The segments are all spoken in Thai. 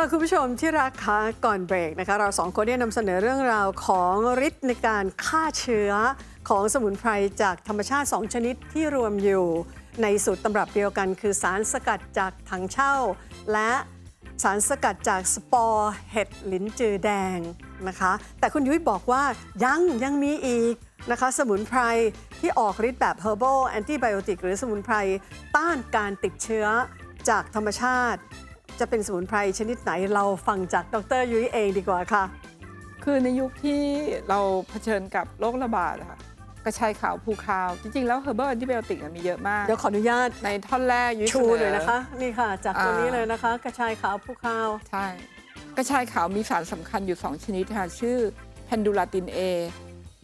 ค่ะคุณผู้ชมที่รักคะก่อนเบรกนะคะ เราสองคนได้นำเสนอเรื่องราวของฤทธิ์ในการฆ่าเชื้อของสมุนไพรจากธรรมชาติ 2 ชนิดที่รวมอยู่ ในสูตรตำรับเดียวกัน คือสารสกัดจากถังเช่า และสารสกัดจากสปอร์เห็ดลิ้นจือแดงนะคะ แต่คุณยุ้ยบอกว่ายังยังมีอีกนะคะ สมุนไพรที่ออกฤทธิ์แบบ herbal antibiotic หรือสมุนไพรต้านการติดเชื้อจากธรรมชาติ จะเป็นสมุนไพรชนิดไหนเราฟังจากดรยุ้ยเองดีกว่าค่ะ คือในยุคที่เราเผชิญกับโรคระบาดอะค่ะกระชายขาวภูคาว จริง ๆ แล้ว herbal antibiotic อะมีเยอะมาก เดี๋ยวขออนุญาตในท่อนแรกยุ้ยชูสอเลยนะคะ นี่ค่ะ จากตัวอ่านี้เลยนะคะ กระชายขาวผู้ข้าว ใช่ กระชายขาวมีสารสำคัญอยู่ 2 ชนิดค่ะ ชื่อเพนดูลาติน A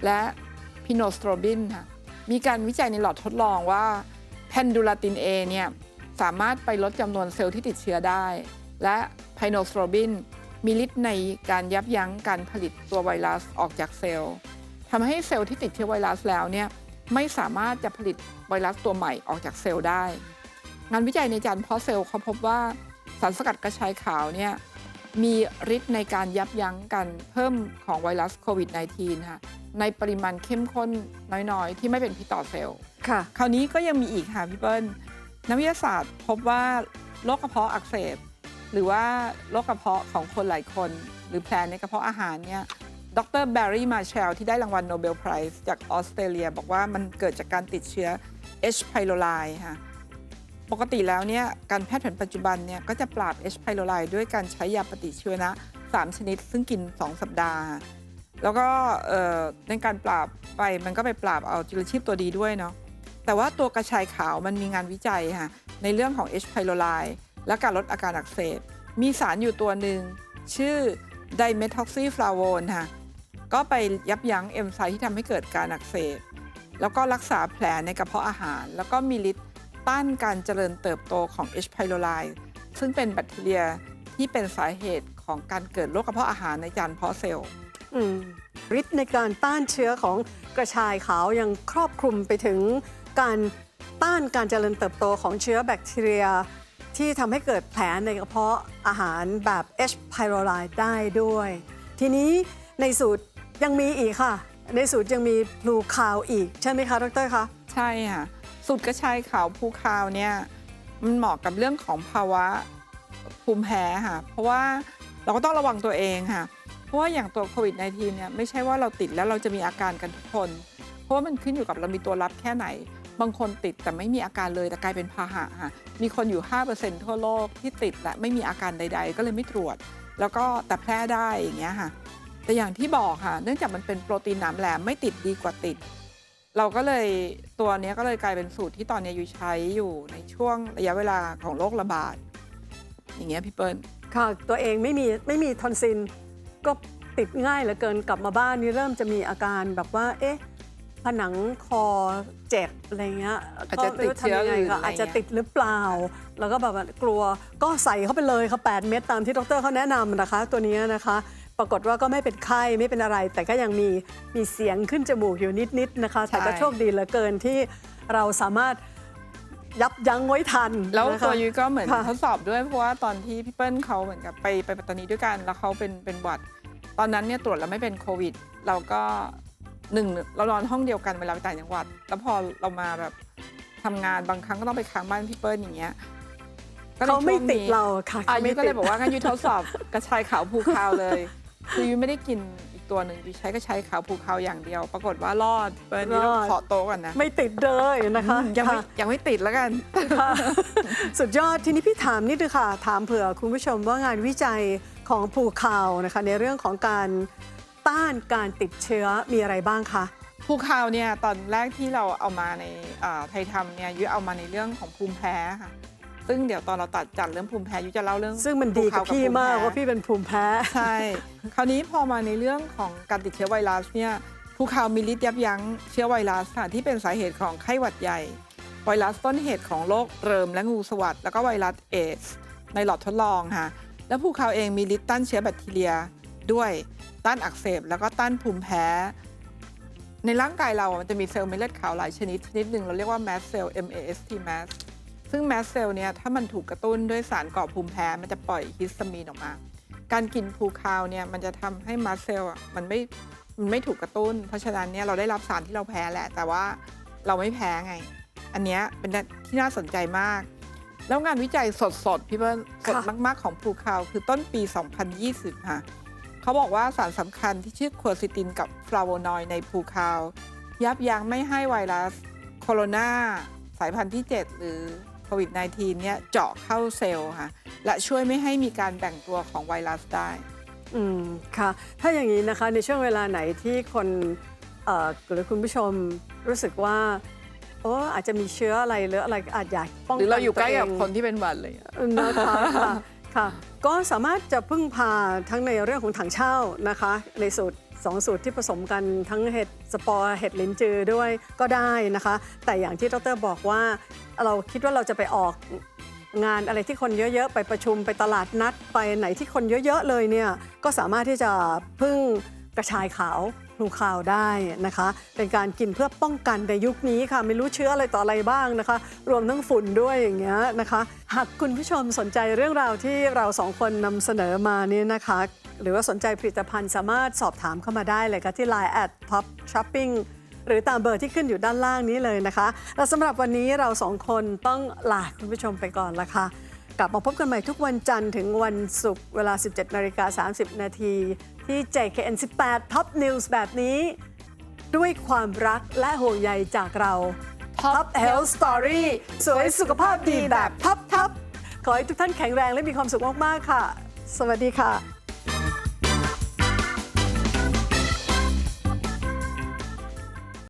และพิโนสโตรบินค่ะมีการวิจัยในหลอดทดลองว่าเพนดูลาติน A เนี่ย สามารถไปลดจำนวนเซลล์ที่ติดเชื้อได้ และไพโนสโตรบินมีฤทธิ์ในการยับยั้งการผลิตตัวไวรัสออกจากเซลล์ทำให้เซลล์ที่ติดเชื้อไวรัสแล้วเนี่ยไม่สามารถจะผลิตไวรัสตัวใหม่ออกจากเซลล์ได้ งานวิจัยในจานเพาะเซลล์เขาพบว่าสารสกัดกระชายขาวเนี่ยมีฤทธิ์ในการยับยั้งการเพิ่มของไวรัสโควิด -19 ค่ะในปริมาณเข้มข้นน้อยๆ ที่ไม่เป็นพิษต่อเซลล์ค่ะ คราวนี้ก็ยังมีอีกค่ะพี่เปิ้ล นักวิทยาศาสตร์พบว่าโรคกระเพาะอักเสบ หรือว่าโรคกระเพาะของคนหลายคน หรือแผลในกระเพาะอาหารเนี่ยดรแบร์รี่มาเชลที่ได้รางวัลโนเบลไพรส์จากออสเตรเลีย บอกว่ามันเกิดจากการติดเชื้อ H. pylori ค่ะปกติแล้วเนี่ยการแพทย์แผนปัจจุบันเนี่ยก็จะปราบ H. pylori ด้วยการใช้ยาปฏิชีวนะ 3 ชนิด ซึ่งกิน 2 สัปดาห์ แล้วก็ในการปราบไปมันก็ไปปราบเอาจุลชีพตัวดีด้วยเนาะ แต่ว่าตัวกระชายขาวมันมีงานวิจัยค่ะในเรื่องของ H. pylori และการลดอาการอักเสบ มีสารอยู่ตัวหนึ่ง ชื่อไดเมทอกซีฟลาโวนค่ะก็ไปยับยั้งเอนไซม์ที่ทำให้เกิดการอักเสบ แล้วก็รักษาแผลในกระเพาะอาหาร แล้วก็มีฤทธิ์ต้านการเจริญเติบโตของ H. pylori ซึ่งเป็นแบคทีเรียที่เป็นสาเหตุของการเกิดโรคกระเพาะอาหารในจานเพาะเซลล์ฤทธิ์ในการต้านเชื้อของกระชายขาวยังครอบคลุมไปถึง การต้านการเจริญเติบโตของเชื้อแบคทีเรีย ที่ทำให้เกิดแผลในกระเพาะอาหารแบบ H. pylori ได้ด้วย ทีนี้ในสูตรยังมีอีกค่ะ ในสูตรยังมีพลูคาวอีก ใช่ไหมคะดรคะใช่ค่ะ สูตรกระชายขาวภูคาวเนี่ยมันเหมาะกับเรื่องของภาวะภูมิแพ้ค่ะ เพราะว่าเราก็ต้องระวังตัวเองค่ะ เพราะว่าอย่างตัวโควิด -19 เนี่ยไม่ใช่ว่าเราติดแล้วเราจะมีอาการกันทุกคน เพราะว่ามันขึ้นอยู่กับเรามีตัวรับแค่ไหน บางคนติดแต่ไม่มีอาการเลยแต่กลายเป็นพาหะค่ะมีคนอยู่ 5%ทั่วโลกที่ติดและไม่มีอาการใด ๆ ก็เลยไม่ตรวจ แล้วก็แต่แพร่ได้อย่างเงี้ยค่ะ แต่อย่างที่บอกค่ะ เนื่องจากมันเป็นโปรตีนหนามแหลมไม่ติดดีกว่าติด เราก็เลยตัวนี้ก็เลยกลายเป็นสูตรที่ตอนนี้อยู่ใช้อยู่ในช่วงระยะเวลาของโรคระบาดอย่างเงี้ยพี่เปิ้ลค่ะตัวเองไม่มีไม่มีทอนซิลก็ติดง่ายเหลือเกินกลับมาบ้านนี่เริ่มจะมีอาการแบบว่าเอ๊ะ ผนังคอเจ็บอะไรเงี้ยอาจจะติดเชื้อก็ไม่รู้ทำยังไงอื่นก็อะไรอาจจะเงี้ยติดหรือเปล่า แล้วก็แบบว่ากลัวก็ใส่เข้าไปเลยค่ะ 8 เม็ดตามที่ดรเขาแนะนำนะคะ ตัวเนี้ยนะคะ ปรากฏว่าก็ไม่เป็นไข้ไม่เป็นอะไร แต่ก็ยังมีมีเสียงขึ้นจมูกอยู่นิดๆนะคะ แต่ก็โชคดีเหลือเกินที่เราสามารถยับยั้งไว้ทัน แล้วนะคะตัวยุ้ยก็เหมือนค่ะทดสอบด้วยเพราะว่าตอนที่พี่เปิ้ลเขาเหมือนกับไปไปปัตตานีด้วยกัน แล้วเขาเป็นเป็นหวัด ตอนนั้นเนี่ยตรวจแล้วไม่เป็นโควิด เราก็ หนึ่งเรานอนห้องเดียวกันเวลาไปต่างจังหวัด แล้วพอเรามาแบบทำงานบางครั้งก็ต้องไปค้างบ้านพี่เปิ้ลอย่างเงี้ยก็ในเขาไม่ช่วงติดนี้เราค่ะอาเขายุไม่ก็เลติยดบอกว่างั้นยุ้ยทดสอบกระชายขาวภูคาวเลย คือยุ้ยไม่ได้กินอีกตัวหนึ่งยุ้ยใช้กระชายขาวภูคาวอย่างเดียว ปรากฏว่ารอดเปิ้ลนี่ต้องขอโต๊ะกันนะไม่ติดเลยนะคะยังไม่ค่ะ ยังไม่ติดแล้วกัน ค่ะสุดยอดทีนี้พี่ถามนิดนึงค่ะ ถามเผื่อคุณผู้ชมว่างานวิจัยของภูคาวนะคะ ในเรื่องของการ ต้านการติดเชื้อมีอะไรบ้างคะภูคาวเนี่ยตอนแรกที่เราเอามาในอ่าไทยทำเนี่ยยุ้ยเอามาในเรื่องของภูมิแพ้ค่ะ ซึ่งเดี๋ยวตอนเราตัดจัดเรื่องภูมิแพ้ยุ้ยจะเล่าเรื่อง ซึ่งมันดีกับภูเพี่มากภูว่าแพ้พี่เป็นภูมิแพ้ใช่คราวนี้พอมาในเรื่องของการติดเชื้อไวรัสเนี่ยภูคาวมีฤทธิ์ยับยั้งเชื้อไวรัสค่ะที่เป็นสาเหตุของไข้หวัดใหญ่ ไวรัสต้นเหตุของโรคเริมและงูสวัสด์แล้วก็ไวรัสเอดส์ในหลอดทดลองค่ะแล้วภูคาวเองมีฤทธิ์ต้านเชื้อแบคทีเรีย ด้วยต้านอักเสบ แล้วก็ต้านภูมิแพ้ ในร่างกายเราอะมันจะมีเซลล์เม็ดเลือดขาวหลายชนิด ชนิดหนึ่งเราเรียกว่า mast cell M A S T mast ซึ่งแมสเซลเนี่ยถ้ามันถูกกระตุ้นด้วยสารก่อภูมิแพ้ มันจะปล่อยฮิสตามีนออกมา การกินภูคาวเนี่ยมันจะทำให้มาสเซลอะมันไม่มันไม่ถูกกระตุ้น เพราะฉะนั้นเนี่ยเราได้รับสารที่เราแพ้แหละ แต่ว่าเราไม่แพ้ไง อันเนี้ยเป็นที่น่าสนใจมาก แล้วงานวิจัยสดๆพี่เบิ้ลสดค่ะมากๆของภูคาวคือต้นปี 2020 ค่ะ เขาบอกว่าสารสำคัญที่ชื่อควอซิตินกับฟลาโวนอยด์ในภูคาว ยับยั้งไม่ให้ไวรัสโคโรนาสายพันธุ์ที่ 7 หรือโควิด -19 เนี่ยเจาะเข้าเซลล์ค่ะ และช่วยไม่ให้มีการแบ่งตัวของไวรัสได้ อืมค่ะ ถ้าอย่างนี้นะคะในช่วงเวลาไหนที่คนเอ่อหรือคุณผู้ชมรู้สึกว่าโอ้อาจจะมีเชื้ออะไรหรืออะไรอาจอยากป้องหรือเราอยู่ตัใกวล้กับงคนที่เป็นหวัดเลยอะนะคะ ค่ะ ก็สามารถจะพึ่งพาทั้งในเรื่องของถังเช่านะคะ ในสูตรสองสูตรที่ผสมกันทั้งเห็ดสปอร์เห็ดลิ้นจือด้วยก็ได้นะคะ แต่อย่างที่ดรบอกว่า เราคิดว่าเราจะไปออกงานอะไรที่คนเยอะ ๆ ไปประชุมไปตลาดนัดไปไหนที่คนเยอะ ๆ เลยเนี่ยก็สามารถที่จะพึ่งกระชายขาว พลูขาวได้นะคะ เป็นการกินเพื่อป้องกันในยุคนี้ค่ะ ไม่รู้เชื้ออะไรต่ออะไรบ้างนะคะ รวมทั้งฝุ่นด้วยอย่างเงี้ยนะคะ หากคุณผู้ชมสนใจเรื่องราวที่เราสองคนนำเสนอมานี่นะคะ หรือว่าสนใจผลิตภัณฑ์สามารถสอบถามเข้ามาได้เลยค่ะที่ Line at top shopping หรือตามเบอร์ที่ขึ้นอยู่ด้านล่างนี้เลยนะคะ และสำหรับวันนี้เราสองคนต้องลาคุณผู้ชมไปก่อนละค่ะ กลับมาพบกันใหม่ทุกวันจันทร์ถึงวันศุกร์เวลา 17นาฬิกา30 นาทีที่ JKN 18 Top News แบบนี้ ด้วยความรักและห่วงใยจากเรา Top Health Story สวยสุขภาพดีแบบท็อปทขอให้ทุกท่านแข็งแรงและมีความสุขมาก ๆ ค่ะ สวัสดีค่ะ